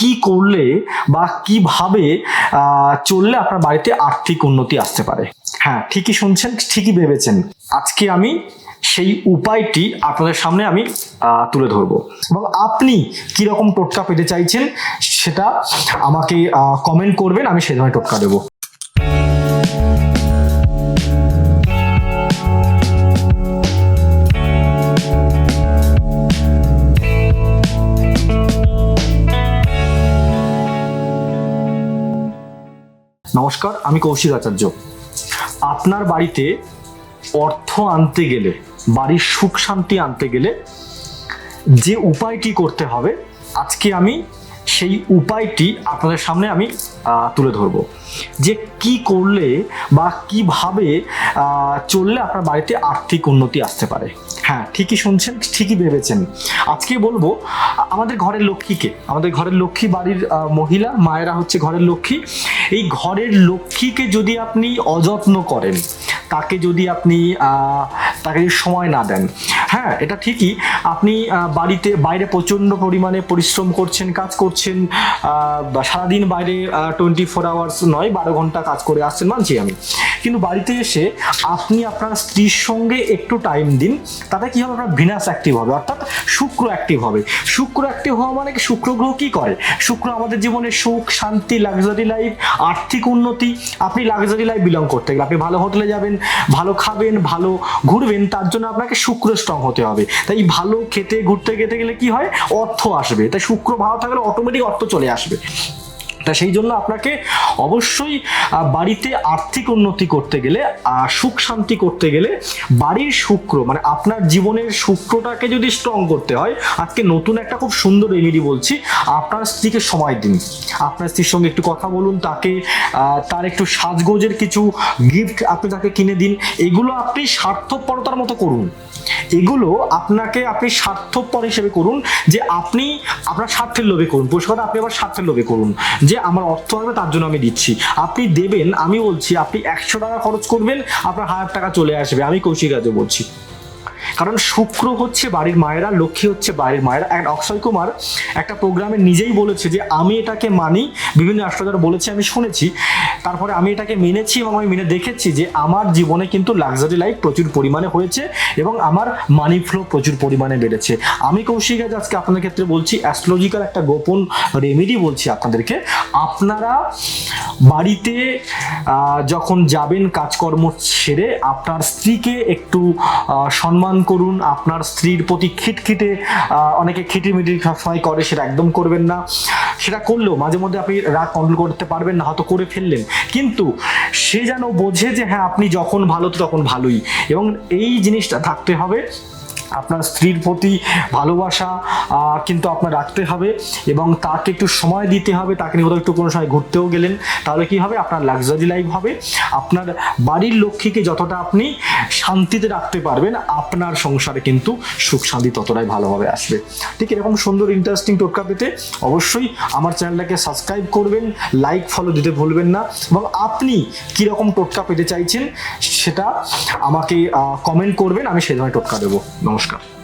কি করলে বা কীভাবে চললে আপনার বাড়িতে আর্থিক উন্নতি আসতে পারে? হ্যাঁ ঠিকই শুনছেন, ঠিকই ভেবেছেন। আজকে আমি সেই উপায়টি আপনাদের সামনে আমি তুলে ধরবো। এবং আপনি কীরকম টোটকা পেতে চাইছেন সেটা আমাকে কমেন্ট করবেন, আমি সেই ধরনের টোটকা দেবো। নমস্কার, আমি কৌশিক আচার্য। আপনার বাড়িতে অর্থ আনতে গেলে, বাড়ির সুখ শান্তি আনতে গেলে যে উপায়টি করতে হবে, আজকে আমি সেই উপায়টি আপনাদের সামনে আমি তুলে ধরবো। যে কি করলে বা কীভাবে চললে আপনার বাড়িতে আর্থিক উন্নতি আসতে পারে। হ্যাঁ ঠিকই শুনছেন, ঠিকই ভেবেছেন। আজকে বলব, আমাদের ঘরের লক্ষ্মীকে, আমাদের ঘরের লক্ষ্মী বাড়ির মহিলা, মায়েরা হচ্ছে ঘরের লক্ষ্মী। এই ঘরের লক্ষ্মীকে যদি আপনি অযত্ন করেন, তাকে যদি আপনি তাকে যদি সময় না দেন হ্যাঁ এটা ঠিকই। আপনি বাড়িতে, বাইরে প্রচণ্ড পরিমাণে পরিশ্রম করছেন, কাজ করছেন সারাদিন বাইরে টোয়েন্টি ফোর আওয়ার্স নয়, বারো ঘণ্টা কাজ করে আসছেন, মানছি আমি। কিন্তু বাড়িতে এসে আপনি আপনার স্ত্রীর সঙ্গে একটু টাইম দিন, তাতে কী হবে? আপনার ভিনাস অ্যাক্টিভ হবে। অর্থাৎ শুক্র অ্যাক্টিভ হবে। শুক্র অ্যাক্টিভ হওয়া মানে শুক্র গ্রহ কী করে? শুক্র আমাদের জীবনে সুখ, শান্তি লাক্সারি লাইফ আর্থিক উন্নতি, আপনি লাক্সারি লাইফ বিলং করতে গেলে। আপনি ভালো হোটেলে যাবেন, ভালো খাবেন, ভালো ঘুরবেন, তার জন্য আপনাকে শুক্র স্ট্রং হতে হবে। তাই ভালো খেতে, ঘুরতে খেতে গেলে কি হয়? অর্থ আসবে। তাই শুক্র ভালো থাকলে অটোমেটিক অর্থ চলে আসবে। তা সেই জন্য আপনাকে অবশ্যই বাড়িতে আর্থিক উন্নতি করতে গেলে সুখ শান্তি করতে গেলে বাড়ির শুক্র মানে আপনার জীবনের শুক্রটাকে যদি স্ট্রং করতে হয়, আজকে নতুন একটা খুব সুন্দর রেমেডি বলছি, আপনার স্ত্রীকে সময় দিন। আপনার স্ত্রীর সঙ্গে একটু কথা বলুন, তাকে তার একটু সাজগোজের কিছু গিফট আপনি তাকে কিনে দিন, এগুলো আপনি স্বার্থপরতার মতো করুন। এগুলো আপনাকে আপনি স্বার্থপর হিসেবে করুন, যে আপনি আপনার স্বার্থের লোভে করুন। পরিষ্কার আপনি আবার স্বার্থের লোভে করুন। যে আমার অর্থ হবে তার জন্য আমি দিচ্ছি। আপনি দেবেন, আমি বলছি, আপনি একশো টাকা খরচ করবেন, আপনার হাজার টাকা চলে আসবে। আমি কৌশিক রাজে বলছি। কারণ শুক্র হচ্ছে বাড়ির মায়েরা, লক্ষ্মী হচ্ছে বাড়ির মায়েরা। এক অক্ষয় কুমার একটা প্রোগ্রামে নিজেই বলেছে যে, আমি এটাকে মানি। বিভিন্ন রাষ্ট্রদার বলেছে, আমি শুনেছি। তারপরে আমি এটাকে মেনেছি এবং আমি মেনে দেখেছি যে, আমার জীবনে কিন্তু লাক্সারি লাইফ প্রচুর পরিমাণে হয়েছে এবং আমার মানি ফ্লো প্রচুর পরিমাণে বেড়েছে। আমি কৌশিক আজ আজকে আপনাদের ক্ষেত্রে বলছি অ্যাস্ট্রোলজিক্যাল একটা গোপন রেমেডি বলছি আপনাদেরকে। আপনারা বাড়িতে যখন যাবেন কাজকর্ম ছেড়ে আপনার স্ত্রীকে একটু সম্মান করুন, আপনার স্ত্রীর প্রতি খিটখিটে অনেকে খিটিমিটি সবসময় করে, সেটা একদম করবেন না। সেটা করলেও মাঝে মধ্যে আপনি রাগ কন্ট্রোল করতে পারবেন না, হয়তো করে ফেললেন। কিন্তু সে যেন বোঝে যে হ্যাঁ আপনি যখন ভালো তো তখন ভালোই। এবং এই জিনিসটা থাকতে হবে আপনার স্ত্রীর প্রতি ভালোবাসা কিন্তু আপনার রাখতে হবে এবং তাকে একটু সময় দিতে হবে, তাকে নিয়ে একটু কোনো সময় ঘুরতেও গেলেন, তাহলে কি হবে? আপনার লাক্সারি লাইফ হবে। আপনার বাড়ির লক্ষ্মীকে যতটা আপনি শান্তিতে রাখতে পারবেন, আপনার সংসারে কিন্তু সুখ শান্তি ততটাই ভালোভাবে আসবে। ঠিক এরকম সুন্দর ইন্টারেস্টিং টোটকা পেতে অবশ্যই আমার চ্যানেলটাকে সাবস্ক্রাইব করবেন লাইক ফলো দিতে ভুলবেন না এবং আপনি কীরকম টোটকা পেতে চাইছেন, সেটা আমাকে কমেন্ট করবেন, আমি সেই ধরনের টোটকা দেবো। নমস্কার। Пока.